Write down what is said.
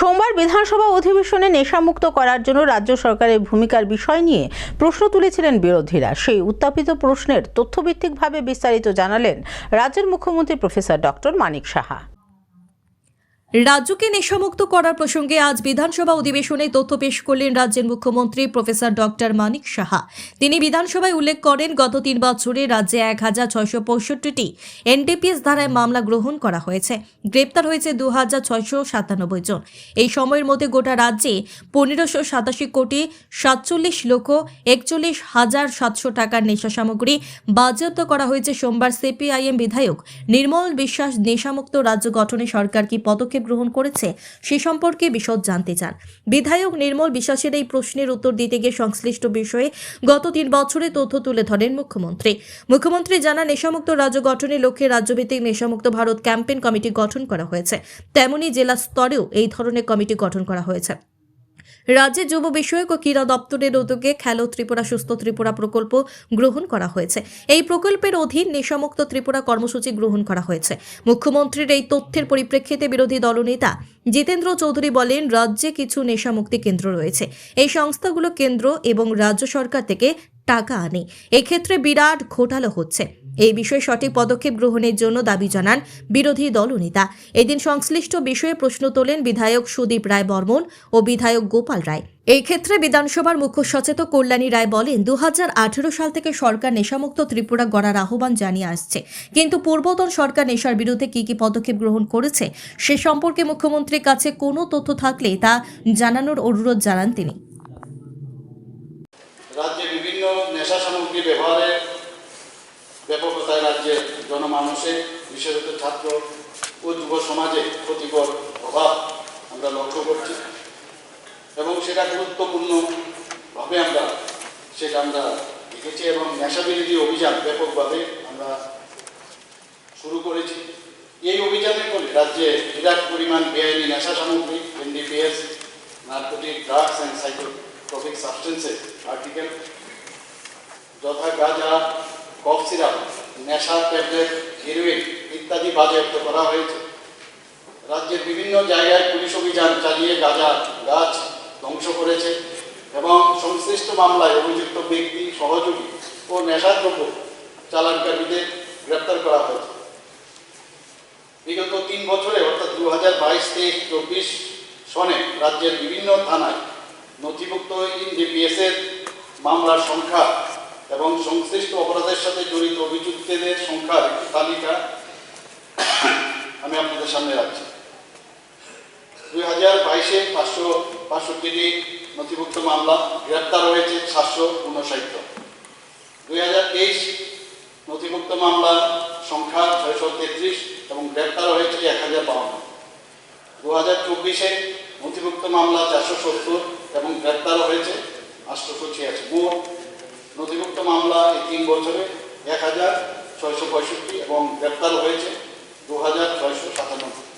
সোমবার বিধানসভা অধিবেশনে নেশামুক্ত করার জন্য রাজ্য সরকারের ভূমিকার বিষয় নিয়ে প্রশ্ন তুলেছিলেন বিরোধীরা। সেই উত্থাপিত প্রশ্নের তথ্যভিত্তিকভাবে বিস্তারিত জানালেন রাজ্যের মুখ্যমন্ত্রী প্রফেসর ডক্টর মানিক সাহা। রাজ্যকে নেশামুক্ত করার প্রসঙ্গে আজ বিধানসভা অধিবেশনে তথ্য পেশ করলেন রাজ্যের মুখ্যমন্ত্রী প্রফেসর ডক্টর মানিক সাহা। তিনি বিধানসভায় উল্লেখ করেন, গত তিন বছরে রাজ্যে এক হাজার ছয়শো পঁয়ষট্টিটি এনডিপিএস ধারায় মামলা গ্রহণ করা হয়েছে। গ্রেপ্তার হয়েছে দু হাজার ছয়শো সাতানব্বই জন। এই সময়ের মধ্যে গোটা রাজ্যে পনেরোশো সাতাশি কোটি সাতচল্লিশ লক্ষ একচল্লিশ হাজার সাতশো টাকার নেশা সামগ্রী বাজেয়াপ্ত করা হয়েছে। সোমবার সিপিআইএম বিধায়ক নির্মল বিশ্বাস, নেশামুক্ত রাজ্য গঠনে সরকার কি পদক্ষেপ গ্রহণ করেছে সে সম্পর্কে বিশদ জানতে চান। বিধায়ক নির্মল বিশ্বাসের এই প্রশ্নের উত্তর দিতে গিয়ে সংশ্লিষ্ট বিষয়ে গত তিন বছরে তথ্য তুলে ধরেন মুখ্যমন্ত্রী। মুখ্যমন্ত্রী জানান, নেশামুক্ত রাজ্য গঠনের লক্ষ্যে রাজ্যভিত্তিক নেশামুক্ত ভারত ক্যাম্পেন কমিটি গঠন করা হয়েছে। তেমনি জেলা স্তরেও এই ধরনের কমিটি গঠন করা হয়েছে। রাজ্যের যুব বিষয়ক ও ক্রীড়া দপ্তরের উদ্যোগে খেলো ত্রিপুরা সুস্থ ত্রিপুরা প্রকল্প গ্রহণ করা হয়েছে। এই প্রকল্পের অধীন নেশামুক্ত ত্রিপুরা কর্মসূচি গ্রহণ করা হয়েছে। মুখ্যমন্ত্রীর এই তথ্যের পরিপ্রেক্ষিতে বিরোধী দলনেতা জিতেন্দ্র চৌধুরী বলেন, রাজ্যে কিছু নেশামুক্তি কেন্দ্র রয়েছে। এই সংস্থাগুলো কেন্দ্র এবং রাজ্য সরকার থেকে টাকা আনে। এক্ষেত্রে বিরাট ঘোটালো হচ্ছে। এই বিষয়ে সঠিক পদক্ষেপ গ্রহণের জন্য দাবি জানান বিরোধী দলনেতা। এদিন সংশ্লিষ্ট বিষয়ে প্রশ্ন তোলেন বিধায়ক সুদীপ রায় বর্মন ও বিধায়ক গোপাল রায়। এই ক্ষেত্রে বিধানসভার মুখ্য সচেতক কল্যাণী রায় বলেন দু হাজার আঠেরো সাল থেকে সরকার নেশামুক্ত ত্রিপুরা গড়ার আহ্বান জানিয়ে আসছে। কিন্তু পূর্বতন সরকার নেশার বিরুদ্ধে কি কি পদক্ষেপ গ্রহণ করেছে, সে সম্পর্কে মুখ্যমন্ত্রীর কাছে কোনো তথ্য থাকলে তা জানানোর অনুরোধ জানান তিনি। রাজ্যে বিভিন্ন নেশা সামগ্রী ব্যবহারের ব্যাপকতায় রাজ্যের জনমানুষে বিশেষত ছাত্র ও যুব সমাজে ক্ষতিকর অভাব আমরা লক্ষ্য করছি এবং সেটা গুরুত্বপূর্ণভাবে আমরা সেটা আমরা দেখেছি এবং নেশা বিরোধী অভিযান ব্যাপকভাবে আমরা শুরু করেছি। এই অভিযানের ফলে রাজ্যে বিরাট পরিমাণ বেআইনি নেশা সামগ্রী NDPS narcotic drugs and psychotropic substances article যথা গাঁজা কফ নেশা ট্যাবলেট হিরোইন ইত্যাদি বাজেয়াপ্ত করা হয়েছে। রাজ্যের বিভিন্ন জায়গায় পুলিশ অভিযান চালিয়ে গাঁজা গাছ ধ্বংস করেছে এবং সংশ্লিষ্ট মামলায় অভিযুক্ত ব্যক্তি, সহযোগী ও নেশাদ্রব্য চালানকারীদের গ্রেপ্তার করা হয়েছে। বিগত তিন বছরে, অর্থাৎ দু হাজার বাইশ তেইশ চব্বিশ সনে রাজ্যের বিভিন্ন থানায় নথিভুক্ত ইনডিপিএস এর মামলার সংখ্যা এবং সংশ্লিষ্ট অপরাধের সাথে জড়িত অভিযুক্তদের সংখ্যার একটি তালিকা আমি আপনাদের সামনে রাখছি। দুই হাজার বাইশে পাঁচশো বাষট্টিটি নথিভুক্ত মামলা, গ্রেপ্তার হয়েছে সাতশো উনষাট দুই হাজার তেইশ নথিভুক্ত মামলার সংখ্যা ছয়শো তেত্রিশ এবং গ্রেপ্তার হয়েছে এক হাজার বাউন্ন দু হাজার চব্বিশে নথিভুক্ত মামলা চারশো সত্তর এবং গ্রেপ্তার হয়েছে আটশোশো ছিয়াশি। মোট নথিভুক্ত মামলা এই তিন বছরে এক হাজার ছয়শো পঁয়ষট্টি এবং গ্রেপ্তার হয়েছে দু হাজার ছয়শো সাতানব্বই।